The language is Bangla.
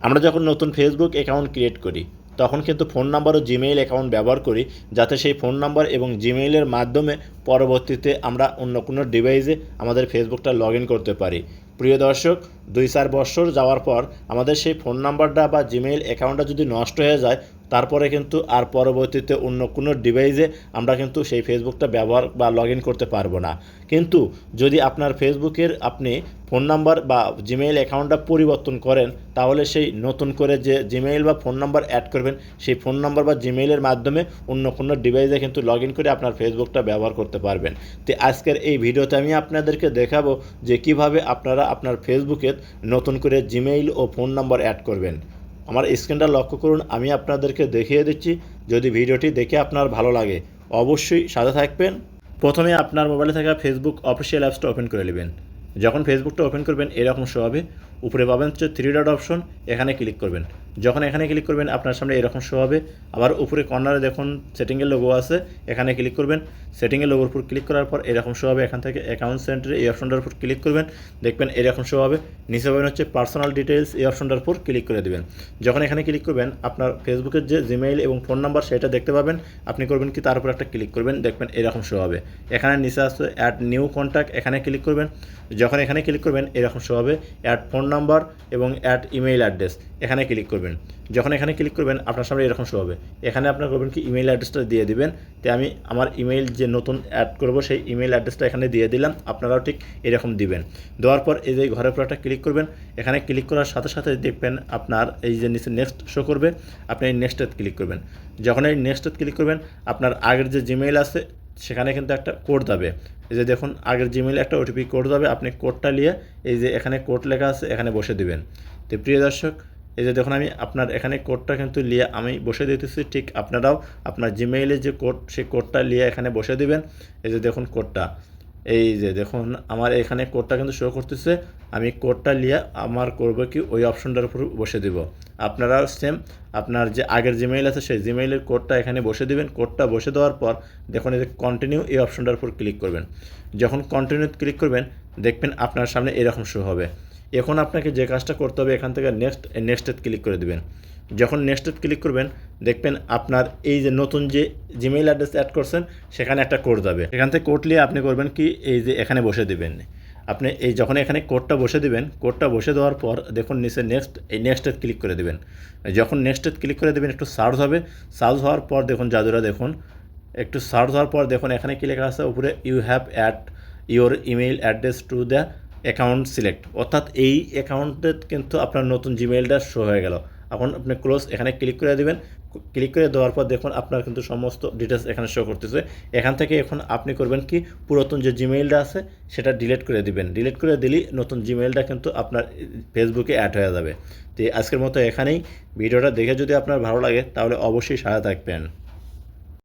আমরা যখন নতুন ফেসবুক অ্যাকাউন্ট ক্রিয়েট করি, তখন কিন্তু ফোন নাম্বার ও জিমেইল অ্যাকাউন্ট ব্যবহার করি, যাতে সেই ফোন নাম্বার এবং জিমেইলের মাধ্যমে পরবর্তীতে আমরা অন্য কোনো ডিভাইসে আমাদের ফেসবুকটা লগ ইন করতে পারি। প্রিয় দর্শক, দুই চার বছর যাওয়ার পর আমাদের সেই ফোন নাম্বারটা বা জিমেইল অ্যাকাউন্টটা যদি নষ্ট হয়ে যায় তারপরে কিন্তু আর পরবর্তীতে অন্য কোনো ডিভাইসে আমরা কিন্তু সেই ফেসবুকটা ব্যবহার বা লগ করতে পারব না। কিন্তু যদি আপনার ফেসবুকের আপনি ফোন নাম্বার বা জিমেইল অ্যাকাউন্টটা পরিবর্তন করেন, তাহলে সেই নতুন করে যে জিমেইল বা ফোন নাম্বার অ্যাড করবেন, সেই ফোন নাম্বার বা জিমেইলের মাধ্যমে অন্য কোনো ডিভাইসে কিন্তু লগ করে আপনার ফেসবুকটা ব্যবহার করতে পারবেন। তো আজকের এই ভিডিওতে আমি আপনাদেরকে দেখাবো যে কীভাবে আপনারা আপনার ফেসবুকে নতুন করে জিমেইল ও ফোন নাম্বার অ্যাড করবেন। আমার স্ক্রিনটা লক্ষ্য করুন, আমি আপনাদেরকে দেখিয়ে দিচ্ছি যদি ভিডিওটি দেখে আপনার ভালো লাগে। অবশ্যই সাথে থাকবেন। প্রথমে আপনার মোবাইলে থাকা ফেসবুক অফিসিয়াল অ্যাপসটা ওপেন করে নেবেন। যখন ফেসবুকটা ওপেন করবেন, এরকম শো হবে। উপরে পাবেন হচ্ছে থ্রি ডট অপশন এখানে ক্লিক করবেন। যখন এখানে ক্লিক করবেন, আপনার সামনে এরকম শো হবে। আবার উপরে কর্নারে দেখুন সেটিংয়ের লোগো আছে, এখানে ক্লিক করবেন। সেটিংয়ের লোগোর উপর ক্লিক করার পর এরকম শো হবে। এখান থেকে অ্যাকাউন্ট সেন্টারে এই অপশনটার উপর ক্লিক করবেন। দেখবেন এরকম শো হবে। নিচে পাবেন হচ্ছে পার্সোনাল ডিটেলস এই অপশনটার উপর ক্লিক করে দেবেন। যখন এখানে ক্লিক করবেন, আপনার ফেসবুকের যে জিমেইল এবং ফোন নাম্বার সেটা দেখতে পাবেন। আপনি করবেন কি, তার উপর একটা ক্লিক করবেন। দেখবেন এরকম শো হবে। এখানে নিচে আসছে অ্যাড নিউ কন্ট্যাক্ট এখানে ক্লিক করবেন। যখন এখানে ক্লিক করবেন, এরকম শো হবে। অ্যাড ফোন নাম্বার এবং অ্যাড ইমেইল অ্যাড্রেস এখানে ক্লিক করবেন। যখন এখানে ক্লিক করবেন, আপনার সামনে এরকম শো হবে। এখানে আপনার করবেন কি ইমেইল অ্যাড্রেসটা দিয়ে দিবেন। তো আমি আমার ইমেইল যে নতুন অ্যাড করব, সেই ইমেইল অ্যাড্রেসটা এখানে দিয়ে দিলাম। আপনারাও ঠিক এরকম দিবেন। দেওয়ার পর এই যে ঘরের উপর একটা ক্লিক করবেন, এখানে ক্লিক করার সাথে সাথে দেখবেন আপনার এই যে নিচে নেক্সট শো করবে, আপনি এই নেক্সটে ক্লিক করবেন। যখন এই নেক্সটে ক্লিক করবেন, আপনার আগের যে জিমেইল আছে সেখানে কিন্তু একটা কোড দেবে এই যে দেখুন, আগের জিমেলে একটা ওটিপি কোড দেবে আপনি কোডটা নিয়ে এই যে এখানে কোড লেখা আছে, এখানে বসে দিবেন। তো প্রিয় দর্শক, এই যে দেখুন আমি আপনার এখানে কোডটা কিন্তু লিয়ে আমি বসে দিতেছি, ঠিক আপনারাও আপনার জিমেইলে যে কোড সেই কোডটা লিয়ে এখানে বসে দিবেন। এই যে দেখুন কোডটা এই যে দেখুন, আমার এখানে কোডটা কিন্তু শো করতেছে। আমি কোডটা নিয়ে আমার করব কি, ওই অপশনটার উপর বসে দিব। আপনারা সেম আপনার যে আগের জিমেইল আছে, সেই জিমেইলের কোডটা এখানে বসে দিবেন। কোডটা বসে দেওয়ার পর দেখুন এই যে কন্টিনিউ এই অপশনটার উপর ক্লিক করবেন। যখন কন্টিনিউ ক্লিক করবেন, দেখবেন আপনার সামনে এরকম শো হবে। এখন আপনাকে যে কাজটা করতে হবে এখান থেকে নেক্সট নেক্সটে ক্লিক করে দেবেন। যখন নেক্সটে ক্লিক করবেন, দেখবেন আপনার এই যে নতুন যে জিমেইল অ্যাড্রেস অ্যাড করছেন, সেখানে একটা কোড যাবে। এখান থেকে কোড নিয়ে আপনি করবেন কি, এই যে এখানে বসে দেবেন। আপনি এই যখন এখানে কোডটা বসে দিবেন কোডটা বসে দেওয়ার পর দেখুন নিচে নেক্সট এই নেক্সটে ক্লিক করে দেবেন। যখন নেক্সটে ক্লিক করে দেবেন, একটু সার্চ হবে। সার্চ হওয়ার পর দেখুন জাদুরা দেখুন। একটু সার্চ হওয়ার পর দেখুন এখানে কি লেখা আছে? উপরে you have add your email address to the account select অর্থাৎ এই অ্যাকাউন্টে কিন্তু আপনার নতুন জিমেইলটা শো হয়ে গেল। এখন আপনি ক্লোজ এখানে ক্লিক করে দেবেন। ক্লিক করে দেওয়ার পর দেখুন আপনার কিন্তু সমস্ত ডিটেলস এখানে শো করতেছে। এখান থেকে এখন আপনি করবেন কি? পুরাতন যে জিমেইলটা আছে, সেটা ডিলিট করে দিবেন। ডিলিট করে দিলেই নতুন জিমেইলটা কিন্তু আপনার ফেসবুকে অ্যাড হয়ে যাবে। তো আজকের মতো এখানেই। ভিডিওটা দেখে যদি আপনার ভালো লাগে, তাহলে অবশ্যই সাথে থাকবেন।